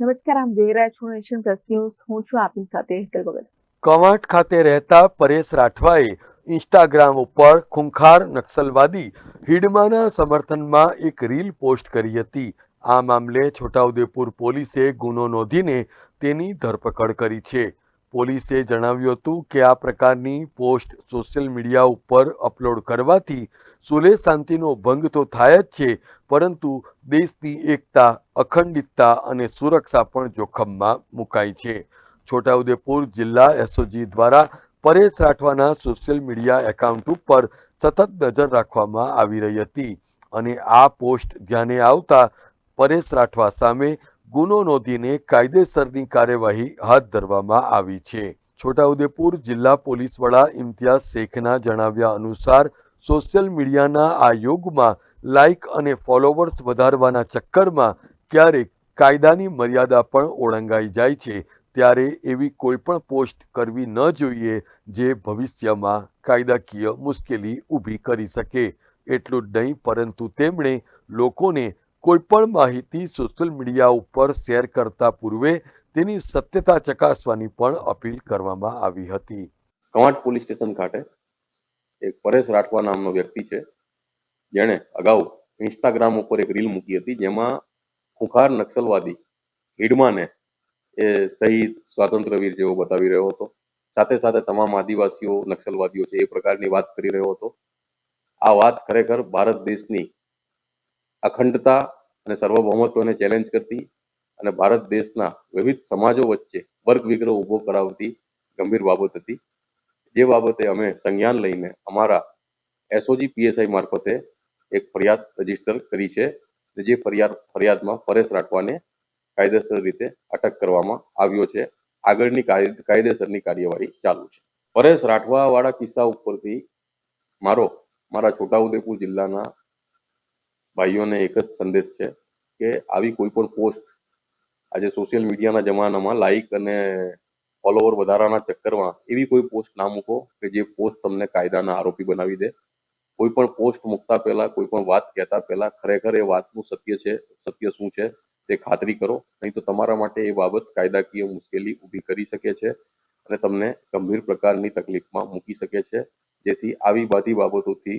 નમસ્કાર, આમ જોઈ રહ્યા છો નેશન પ્લસ ન્યૂઝ. હું છું આપની સાથે હેતલ ભગત કવાંટ ખાતે રહેતા પરેશ રાઠવાએ ઇન્સ્ટાગ્રામ ઉપર ખૂંખાર નક્સલવાદી હિડમાના સમર્થનમાં એક રીલ પોસ્ટ કરી હતી. આ મામલે છોટાઉદેપુર પોલીસે ગુનો નોંધીને તેની ધરપકડ કરી છે. પોલીસે જણાવ્યું હતું કે આ પ્રકારની પોસ્ટ સોશિયલ મીડિયા ઉપર અપલોડ કરવાથી સુલે શાંતિનો ભંગ તો થાય જ છે, પરંતુ દેશની એકતા, અખંડિતતા અને સુરક્ષા પણ જોખમમાં મુકાઈ છે. છોટાઉદેપુર જિલ્લા એસઓજી દ્વારા પરેશ રાઠવાના સોશિયલ મીડિયા એકાઉન્ટ ઉપર સતત નજર રાખવામાં આવી રહી હતી અને આ પોસ્ટ ધ્યાને આવતા પરેશ રાઠવા સામે ગુનો નોંધીને કાયદેસરની કાર્યવાહી હાથ ધરવામાં આવી છે. છોટાઉદેપુર જિલ્લા પોલીસ વડા ઇમ્તિયાઝ શેખના જણાવ્યા અનુસાર, સોશિયલ મીડિયાના આ યુગમાં લાઇક અને ફોલોવર્સ વધારવાના ચક્કરમાં ક્યારેક કાયદાની મર્યાદા પણ ઓળંગાઈ જાય છે. ત્યારે એવી કોઈ પણ પોસ્ટ કરવી ન જોઈએ જે ભવિષ્યમાં કાયદાકીય મુશ્કેલી ઊભી કરી શકે. એટલું જ નહીં, પરંતુ તેમણે લોકોને કોઈ પણ માહિતી સોશિયલ મીડિયા ઉપર શેર કરતા પૂર્વે તેની સત્યતા ચકાસવાની પણ અપીલ કરવામાં આવી હતી. કવાંટ પોલીસ સ્ટેશન ખાતે એક પરેશ રાઠવા નામનો વ્યક્તિ છે. જેણે અગાઉ ઇન્સ્ટાગ્રામ ઉપર એક રીલ મૂકી હતી જેમાં ખુખાર નક્સલવાદી હિડમાને એ શહીદ સ્વાતંત્રવીર જેવો બતાવી રહ્યો હતો. સાથે સાથે તમામ આદિવાસીઓ, નક્સલવાદીઓ છે એ પ્રકારની વાત કરી રહ્યો હતો. આ વાત ખરેખર ભારત દેશની અખંડતા અને સર્વભૌમત્વને ચેલેન્જ કરતી અને ભારત દેશના વિવિધ સમાજો વચ્ચે વર્ગ વિગ્રહ ઊભો કરાવતી ગંભીર બાબત હતી. જે બાબતે અમે સંજ્ઞાન લઈને અમારા એસઓજી પીએસઆઈ મારફતે એક ફરિયાદ રજિસ્ટર કરી છે, જે ફરિયાદ, ફરિયાદમાં પરેશ રાઠવાને કાયદેસર રીતે અટક કરવામાં આવ્યો છે. આગળની કાયદ- કાયદેસરની કાર્યવાહી ચાલુ છે. પરેશ રાઠવા વાળા કિસ્સા ઉપરથી મારો, મારા છોટાઉદેપુર જિલ્લાના ભાઈઓને એક જ સંદેશ છે કે આવી કોઈ પણ પોસ્ટ આજે સોશિયલ મીડિયાના જમાનામાં લાઈક અને ફોલોવર વધારાના ચક્કરમાં એવી કોઈ પોસ્ટ ના મૂકો કે જે પોસ્ટ તમને કાયદાના આરોપી બનાવી દે. કોઈ પણ પોસ્ટ મૂકતા પહેલા, કોઈ પણ વાત કહેતા પહેલા ખરેખર એ વાતનું સત્ય છે, સત્ય શું છે તે ખાતરી કરો. નહીં તો તમારા માટે એ બાબત કાયદાકીય મુશ્કેલી ઊભી કરી શકે છે અને તમને ગંભીર પ્રકારની તકલીફમાં મૂકી શકે છે. જેથી આવી બધી બાબતોથી